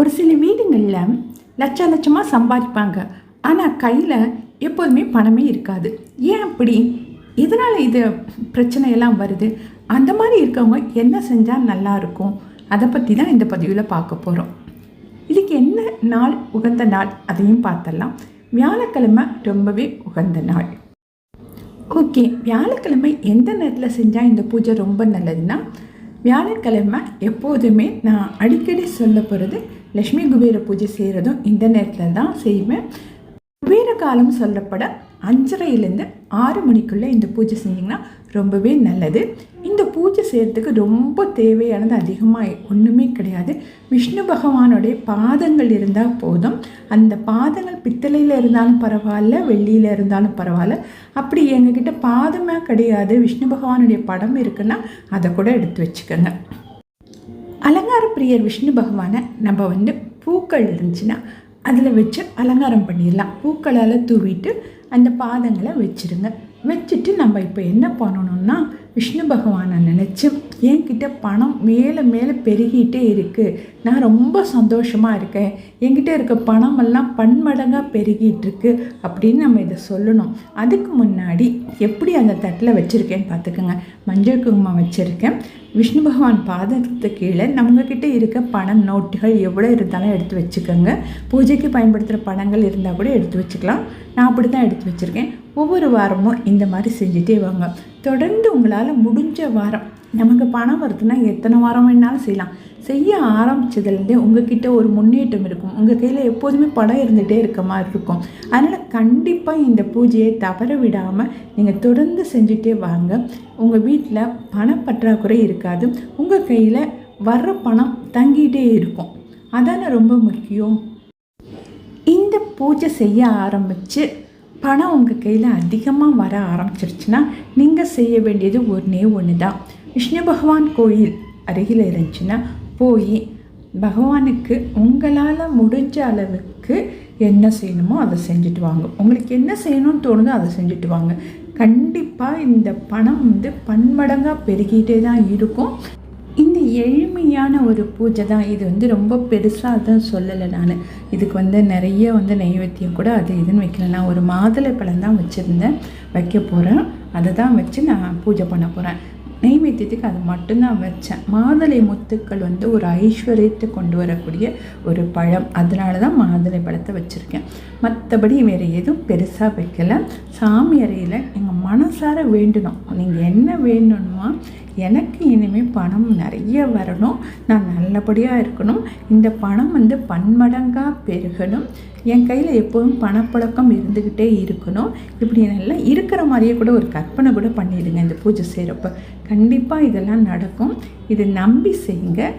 ஒரு சில வீடுங்களில் லட்ச லட்சமாக சம்பாதிப்பாங்க. ஆனால் கையில் எப்போதுமே பணமே இருக்காது. ஏன் அப்படி? எதனால் இது பிரச்சனையெல்லாம் வருது? அந்த மாதிரி இருக்கவங்க என்ன செஞ்சால் நல்லா இருக்கும்? அதை பற்றி தான் இந்த பதிவில் பார்க்க போகிறோம் இதுக்கு என்ன நாள் உகந்த நாள் அதையும் பார்த்தலாம். வியாழக்கிழமை ரொம்பவே உகந்த நாள். ஓகே வியாழக்கிழமை எந்த நேரத்தில் செஞ்சால் இந்த பூஜை ரொம்ப நல்லதுன்னா வியாழக்கிழமை எப்போதுமே நான் அடிக்கடி சொல்ல போகிறது லக்ஷ்மி குபேர பூஜை செய்கிறதும் இந்த நேரத்தில் தான் செய்வேன். குபேர காலம் சொல்லப்பட அஞ்சரையிலேருந்து ஆறு மணிக்குள்ளே இந்த பூஜை செஞ்சிங்கன்னா ரொம்பவே நல்லது. இந்த பூஜை செய்கிறதுக்கு ரொம்ப தேவையானது அதிகமாக ஒன்றுமே கிடையாது. விஷ்ணு பகவானுடைய பாதங்கள் இருந்தால் போதும். அந்த பாதங்கள் பித்தளையில் இருந்தாலும் பரவாயில்ல வெள்ளியில் இருந்தாலும் பரவாயில்ல. அப்படி எங்ககிட்ட பாதமே கிடையாது. விஷ்ணு பகவானுடைய படம் இருக்குன்னா அதை கூட எடுத்து வச்சுக்கோங்க. அலங்கார பிரியர் விஷ்ணு பகவானை நம்ம வந்து பூக்கள் இருந்துச்சுன்னா அதில் வச்சு அலங்காரம் பண்ணிடலாம். பூக்களால் தூவிட்டு அந்த பாதங்களை வச்சுருங்க. வச்சுட்டு நம்ம இப்போ என்ன பண்ணணும்னா விஷ்ணு பகவானை நினச்சி என்கிட்ட பணம் மேலே மேலே பெருகிட்டே இருக்குது நான் ரொம்ப சந்தோஷமாக இருக்கேன். என்கிட்ட இருக்க பணமெல்லாம் பன்மடங்காக பெருகிட்டு இருக்கு அப்படின்னு நம்ம இதை சொல்லணும். அதுக்கு முன்னாடி எப்படி அந்த தட்டில் வச்சுருக்கேன்னு பார்த்துக்கோங்க. மஞ்சள் குங்குமம் வச்சுருக்கேன். விஷ்ணு பகவான் பாதத்துக்கு கீழே நம்மக்கிட்ட இருக்க பணம் நோட்டுகள் எவ்வளோ இருந்தாலும் எடுத்து வச்சுக்கோங்க. பூஜைக்கு பயன்படுத்துகிற பணங்கள் இருந்தால் கூட எடுத்து வச்சுக்கலாம். நான் அப்படி தான் எடுத்து வச்சுருக்கேன். ஒவ்வொரு வாரமும் இந்த மாதிரி செஞ்சுட்டே வாங்க. தொடர்ந்து உங்களால் முடிஞ்ச வாரம் நமக்கு பணம் வருதுன்னா எத்தனை வாரம் வேணாலும் செய்யலாம். செய்ய ஆரம்பித்ததுலேருந்தே உங்ககிட்ட ஒரு முன்னேற்றம் இருக்கும். உங்கள் கையில் எப்போதுமே படம் இருந்துகிட்டே இருக்க மாதிரி இருக்கும். அதனால் கண்டிப்பாக இந்த பூஜையை தவற விடாமல் நீங்கள் தொடர்ந்து செஞ்சுட்டே வாங்க. உங்கள் வீட்டில் பணப்பற்றாக்குறை இருக்காது. உங்கள் கையில் வர்ற பணம் தங்கிட்டே இருக்கும். அதானே ரொம்ப முக்கியம்? இந்த பூஜை செய்ய ஆரம்பித்து பணம் உங்கள் கையில் அதிகமாக வர ஆரம்பிச்சிருச்சுன்னா நீங்கள் செய்ய வேண்டியது ஒன்றே ஒன்று தான் விஷ்ணு பகவான் கோயில் அருகில் இருந்துச்சுன்னா போய் பகவானுக்கு உங்களால் முடிஞ்ச அளவுக்கு என்ன செய்யணுமோ அதை செஞ்சுட்டு வாங்க. உங்களுக்கு என்ன செய்யணும்னு தோணுதோ அதை செஞ்சுட்டு வாங்க. கண்டிப்பாக இந்த பணம் வந்து பன்மடங்காக பெருகிட்டே தான் இருக்கும். இந்த எளிமையான ஒரு பூஜை தான். இது வந்து ரொம்ப பெருசாக தான் சொல்லலை நான். இதுக்கு வந்து நிறைய வந்து நெய்வேத்தியம் கூட அது இதுன்னு வைக்கல நான் ஒரு மாதுளை பழம் தான் வச்சுருந்தேன். வைக்க போகிறேன் அதை தான் வச்சு நான் பூஜை பண்ண போகிறேன் நெய்வேத்தியத்துக்கு அது மட்டும்தான் வச்சேன். மாதுளை முத்துக்கள் வந்து ஒரு ஐஸ்வர்யத்தை கொண்டு வரக்கூடிய ஒரு பழம். அதனால தான் மாதுளை பழத்தை வச்சுருக்கேன். மற்றபடி வேறு எதுவும் பெருசாக வைக்கலை. சாமி அறையில் எங்கள் மனசார வேண்டணும். நீங்கள் என்ன வேணும்னா எனக்கு இனிமேல் பணம் நிறைய வரணும். நான் நல்லபடியாக இருக்கணும். இந்த பணம் வந்து பன்மடங்காக பெருகணும். என் கையில் எப்போதும் பணப்பழக்கம் இருந்துக்கிட்டே இருக்கணும். இப்படி நல்லா இருக்கிற மாதிரியே கூட ஒரு கற்பனை கூட பண்ணிடுங்க இந்த பூஜை செய்கிறப்ப கண்டிப்பாக இதெல்லாம் நடக்கும். இதை நம்பி செய்யுங்க.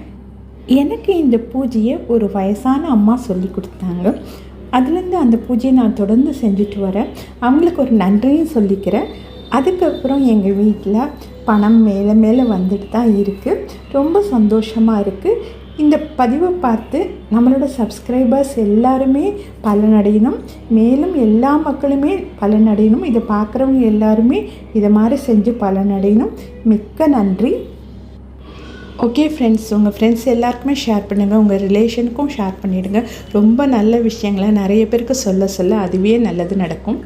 எனக்கு இந்த பூஜையை ஒரு வயசான அம்மா சொல்லி கொடுத்தாங்க. அதுலேருந்து அந்த பூஜையை நான் தொடர்ந்து செஞ்சுட்டு வரேன். அவங்களுக்கு ஒரு நன்றியும் சொல்லிக்கிறேன். அதுக்கப்புறம் எங்கள் வீட்டில் பணம் மேலே மேலே வந்துட்டு தான் இருக்குது ரொம்ப சந்தோஷமாக இருக்குது இந்த பதிவை பார்த்து நம்மளோட சப்ஸ்கிரைபர்ஸ் எல்லாருமே பலனடையணும். மேலும் எல்லா மக்களுமே பலனடையணும். இதை பார்க்குறவங்க எல்லாருமே இதை மாதிரி செஞ்சு பலனடையணும். மிக்க நன்றி. ஓகே ஃப்ரெண்ட்ஸ் உங்கள் ஃப்ரெண்ட்ஸ் எல்லாருக்குமே ஷேர் பண்ணுங்கள் உங்கள் ரிலேஷனுக்கும் ஷேர் பண்ணிவிடுங்க ரொம்ப நல்ல விஷயங்களை நிறைய பேருக்கு சொல்ல சொல்ல அதுவே நல்லது நடக்கும்.